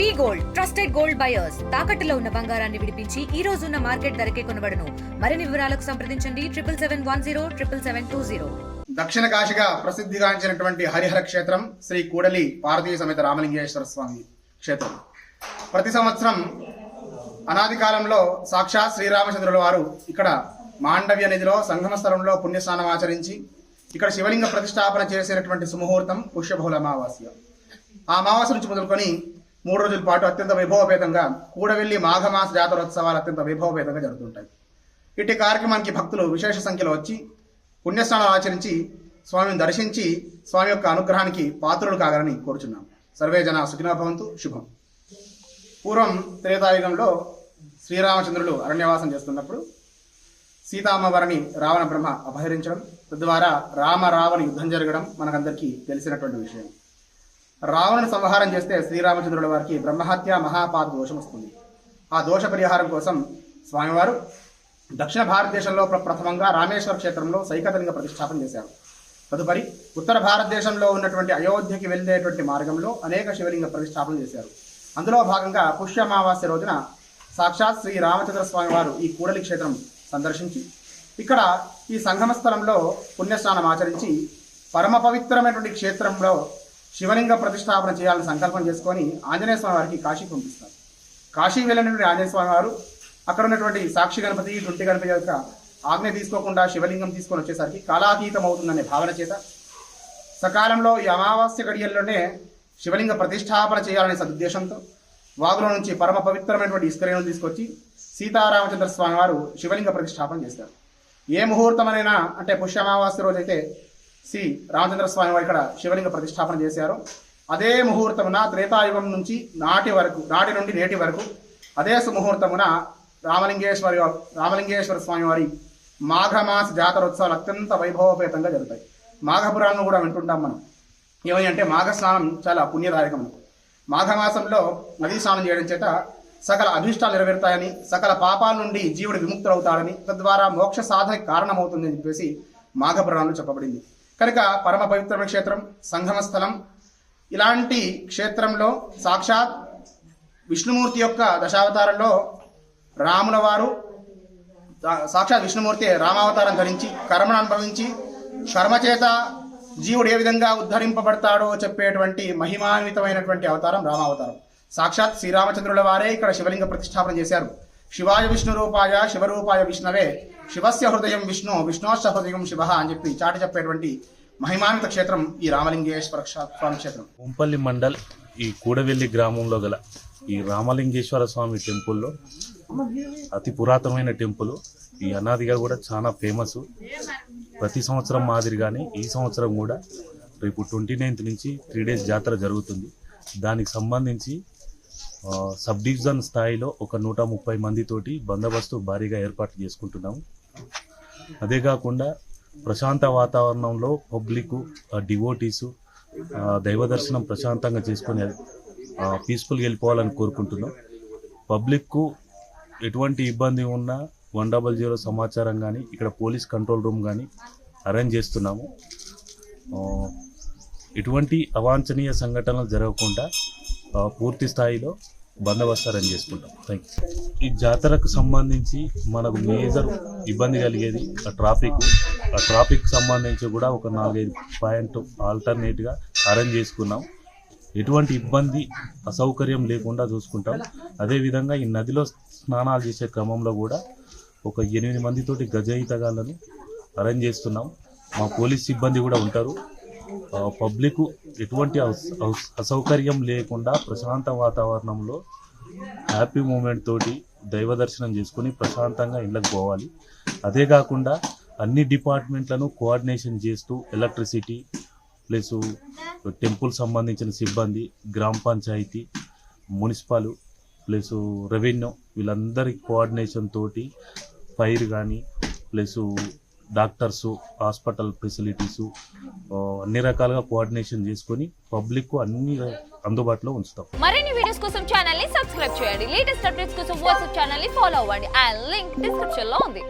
We gold trusted gold buyers. తాకట్టులో ఉన్న బంగారాన్ని విడిపించి ఈ రోజు ఉన్న మార్కెట్ ధరకే కొనబడను. మరిన్ని వివరాలకు సంప్రదించండి triple seven one zero triple seven two zero. దక్షిణ కాశిగా ప్రసిద్ధిగాంచినటువంటి హరిహర క్షేత్రం శ్రీ కూడలి భారతీయ సమేత రామలింగేశ్వర స్వామి క్షేత్రం. ప్రతి సంవత్సరం అనాది కాలంలో సాక్షాత్ శ్రీరామచంద్రుల వారు ఇక్కడ మాండవ్య నదిలో సంగమ స్థలంలో పుణ్యస్నానం ఆచరించి ఇక్కడ శివలింగ ప్రతిష్టాపన చేసేటటువంటి సుముహూర్తం పుష్యబహుళ అమావాస్య. ఆ అమావాస్య నుంచి మొదలుకొని మూడు రోజుల పాటు అత్యంత వైభవపేతంగా కూడవెల్లి మాఘమాస జాతరోత్సవాలు అత్యంత వైభవపేతంగా జరుగుతుంటాయి. ఇట్టి కార్యక్రమానికి భక్తులు విశేష సంఖ్యలో వచ్చి పుణ్యస్నానం ఆచరించి స్వామిని దర్శించి స్వామి యొక్క అనుగ్రహానికి పాత్రులు కాగలని కోరుచున్నాం. సర్వే జన సుఖినో భవంతు. శుభం. పూర్వం త్రేతాయుగంలో శ్రీరామచంద్రుడు అరణ్యవాసం చేస్తున్నప్పుడు సీతామ్మవారిని రావణ బ్రహ్మ అపహరించడం తద్వారా రామ రావణ యుద్ధం జరగడం మనకందరికీ తెలిసినటువంటి విషయం. రావణుని సంహారం చేస్తే శ్రీరామచంద్రుల వారికి బ్రహ్మహత్య మహాపాత దోషం వస్తుంది. ఆ దోష పరిహారం కోసం స్వామివారు దక్షిణ భారతదేశంలో ప్ర- ప్రథమంగా రామేశ్వర క్షేత్రంలో సైకతలింగ ప్రతిష్టాపన చేశారు. తదుపరి ఉత్తర భారతదేశంలో ఉన్నటువంటి అయోధ్యకి వెళ్ళేటువంటి మార్గంలో అనేక శివలింగ ప్రతిష్టాపన చేశారు. అందులో భాగంగా పుష్యమావాస్య రోజున సాక్షాత్ శ్రీ రామచంద్ర స్వామి వారు ఈ కూడలి క్షేత్రం సందర్శించి ఇక్కడ ఈ సంగమ స్థలంలో పుణ్యస్నానం ఆచరించి పరమ పవిత్రమైనటువంటి క్షేత్రంలో శివలింగ ప్రతిష్టాపన చేయాలని సంకల్పం చేసుకొని ఆంజనేయ స్వామి వారికి కాశీ పంపిస్తారు. కాశీ వెళ్ళినటువంటి ఆంజనేయ స్వామి వారు అక్కడ ఉన్నటువంటి సాక్షి గణపతి తుంటి గణపతి యొక్క ఆజ్ఞ తీసుకోకుండా శివలింగం తీసుకొని వచ్చేసరికి కాలాతీతం అవుతుందనే భావన చేత సకాలంలో ఈ అమావాస్య గడియల్లోనే శివలింగ ప్రతిష్టాపన చేయాలనే సదుద్దేశంతో వాగులో నుంచి పరమ పవిత్రమైనటువంటి ఇస్కరేణులు తీసుకొచ్చి సీతారామచంద్ర స్వామి వారు శివలింగ ప్రతిష్టాపన చేస్తారు. ఏ ముహూర్తమైనా అంటే పుష్య అమావాస్య రోజైతే శ్రీ రామచంద్ర స్వామి వారు ఇక్కడ శివలింగ ప్రతిష్టాపన చేశారు. అదే ముహూర్తమున త్రేతాయుగం నుంచి నాటి వరకు నాటి నుండి నేటి వరకు అదే సుముహూర్తమున రామలింగేశ్వరి రామలింగేశ్వర స్వామి వారి మాఘమాస జాతరోత్సవాలు అత్యంత వైభవపేతంగా జరుగుతాయి. మాఘపురాణం కూడా వింటుంటాం మనం. ఏమని అంటే మాఘ స్నానం చాలా పుణ్యదాయకం మాఘమాసంలో నదీ స్నానం చేయడం చేత సకల అభిష్టాలు నెరవేరుతాయని సకల పాపాల నుండి జీవుడు విముక్తులవుతాడని తద్వారా మోక్ష సాధనకి కారణమవుతుందని చెప్పేసి మాఘపురాణంలో చెప్పబడింది. కనుక పరమ పవిత్రమైన క్షేత్రం సంగమ స్థలం ఇలాంటి క్షేత్రంలో సాక్షాత్ విష్ణుమూర్తి యొక్క దశావతారంలో రాముల వారు సాక్షాత్ విష్ణుమూర్తి రామావతారం ధరించి కర్మను అనుభవించి కర్మ చేత జీవుడు ఏ విధంగా ఉద్ధరింపబడతాడో చెప్పేటువంటి మహిమాన్వితమైనటువంటి అవతారం రామావతారం. సాక్షాత్ శ్రీరామచంద్రుల వారే ఇక్కడ శివలింగ ప్రతిష్టాపన చేశారు. శివాయ విష్ణు రూపాయ శివరూపాయ విష్ణవే శివస్య హృదయం విష్ణు విష్ణోశ్చ హృదయం శివ అని చెప్పి చాటి చెప్పేటువంటి మహిమాన్విత క్షేత్రం ఈ రామలింగేశ్వర స్వామి క్షేత్రం. ఉంపల్లి మండల్ ఈ కూడవెల్లి గ్రామంలో గల ఈ రామలింగేశ్వర స్వామి టెంపుల్లో అతి పురాతనమైన టెంపుల్. ఈ అనాదిగా కూడా చాలా ఫేమస్. ప్రతి సంవత్సరం మాదిరిగానే ఈ సంవత్సరం కూడా రేపు ట్వంటీ నైన్త్ నుంచి త్రీ డేస్ జాతర జరుగుతుంది. దానికి సంబంధించి సబ్ డివిజన్ స్థాయిలో ఒక నూట ముప్పై మందితోటి బందోబస్తు భారీగా ఏర్పాటు చేసుకుంటున్నాము. అదే కాకుండా ప్రశాంత వాతావరణంలో పబ్లిక్ డివోటీసు దైవ దర్శనం ప్రశాంతంగా చేసుకొని పీస్ఫుల్గా వెళ్ళిపోవాలని కోరుకుంటున్నాం. పబ్లిక్కు ఎటువంటి ఇబ్బంది ఉన్నా వన్ డబల్ జీరో సమాచారం కానీ ఇక్కడ పోలీస్ కంట్రోల్ రూమ్ కానీ అరేంజ్ చేస్తున్నాము. ఎటువంటి అవాంఛనీయ సంఘటనలు జరగకుండా పూర్తి స్థాయిలో బందోబస్తు అరేంజ్ చేసుకుంటాం. థ్యాంక్ యూ ఈ జాతరకు సంబంధించి మనకు మేజర్ ఇబ్బంది కలిగేది ఆ ట్రాఫిక్ ఆ ట్రాఫిక్ సంబంధించి కూడా ఒక నాలుగైదు పాయింట్ ఆల్టర్నేట్గా అరేంజ్ చేసుకున్నాం. ఎటువంటి ఇబ్బంది అసౌకర్యం లేకుండా చూసుకుంటాం. అదేవిధంగా ఈ నదిలో స్నానాలు చేసే క్రమంలో కూడా ఒక ఎనిమిది మందితోటి గజ ఈతగాళ్ళను అరేంజ్ చేస్తున్నాం. మా పోలీస్ సిబ్బంది కూడా ఉంటారు. పబ్లిక్ ఎటువంటి అస- అసౌకర్యం లేకుండా ప్రశాంత వాతావరణంలో హ్యాపీ మూమెంట్ తోటి దైవ దర్శనం చేసుకుని ప్రశాంతంగా ఇళ్ళకి పోవాలి. అదే కాకుండా అన్ని డిపార్ట్మెంట్లను కోఆర్డినేషన్ చేస్తూ ఎలక్ట్రిసిటీ ప్లస్ టెంపుల్ సంబంధించిన సిబ్బంది గ్రామ పంచాయతీ మున్సిపల్ ప్లస్ రెవెన్యూ వీళ్ళందరి కోఆర్డినేషన్ తోటి ఫైర్ కానీ ప్లస్ డాక్టర్స్ హాస్పిటల్ ఫెసిలిటీసు అన్ని రకాలుగా కోఆర్డినేషన్ చేసుకొని పబ్లిక్ అన్ని అందుబాటులో ఉంచుతాం. మరిన్ని వీడియోస్ కోసం ఛానల్ని సబ్స్క్రైబ్ చేయండి. లేటెస్ట్ అప్డేట్స్ కోసం వాట్సాప్ ఛానల్ని ఫాలో అవ్వండి. అండ్ లింక్ డిస్క్రిప్షన్లో ఉంది.